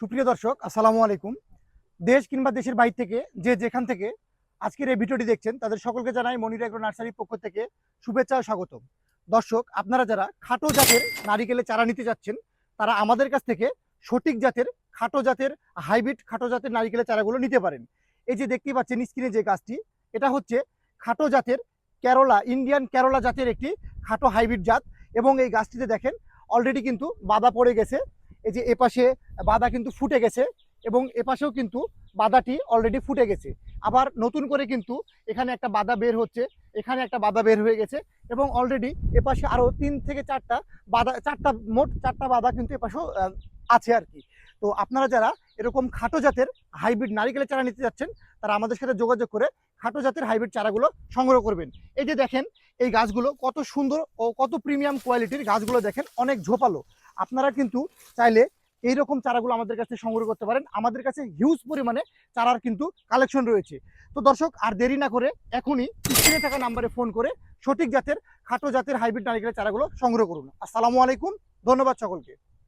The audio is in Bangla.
সুপ্রিয় দর্শক, আসসালামু আলাইকুম। দেশ কিংবা দেশের বাইরে থেকে যে যেখান থেকে আজকের এই ভিডিওটি দেখছেন, তাদের সকলকে জানাই মনির এগ্রো নার্সারির পক্ষ থেকে শুভেচ্ছা ও স্বাগত দর্শক, আপনারা যারা খাটো জাতের নারিকেলের চারা নিতে যাচ্ছেন, তারা আমাদের কাছ থেকে সঠিক জাতের খাটো জাতের হাইব্রিড খাটো জাতের নারিকেলের চারাগুলো নিতে পারেন। এই যে দেখতে পাচ্ছেন স্ক্রিনে যে গাছটি, এটা হচ্ছে খাটো জাতের কেরলা, ইন্ডিয়ান কেরলা জাতের একটি খাটো হাইব্রিড জাত এবং এই গাছটিতে দেখেন, অলরেডি কিন্তু বাদা পড়ে গেছে। এই যে এপাশে বাদা কিন্তু ফুটে গেছে এবং এপাশেও কিন্তু বাদাটি অলরেডি ফুটে গেছে। আবার নতুন করে কিন্তু এখানে একটা বাদা বের হচ্ছে, এখানে একটা বাদা বের হয়ে গেছে এবং অলরেডি এপাশে আরও তিন থেকে চারটা বাদা চারটা মোট চারটা বাদা কিন্তু এপাশেও আছে আর কি। তো আপনারা যারা এরকম খাটো জাতের হাইব্রিড নারিকেলের চারা নিতে যাচ্ছেন, তারা আমাদের সাথে যোগাযোগ করে খাটো জাতের হাইব্রিড চারাগুলো সংগ্রহ করবেন। এই যে দেখেন, এই গাছগুলো কত সুন্দর ও কত প্রিমিয়াম কোয়ালিটির গাছগুলো দেখেন, অনেক ঝোপালো। আপনারা কিন্তু চাইলে এইরকম চারাগুলো আমাদের কাছে সংগ্রহ করতে পারেন। আমাদের কাছে হিউজ পরিমাণে চারার কিন্তু কালেকশন রয়েছে। তো দর্শক, আর দেরি না করে এখনই স্ক্রিনে থাকা নাম্বারে ফোন করে সঠিক জাতের, খাটো জাতের হাইব্রিড নারিকেলের চারাগুলো সংগ্রহ করুন। আসসালামু আলাইকুম, ধন্যবাদ সকলকে।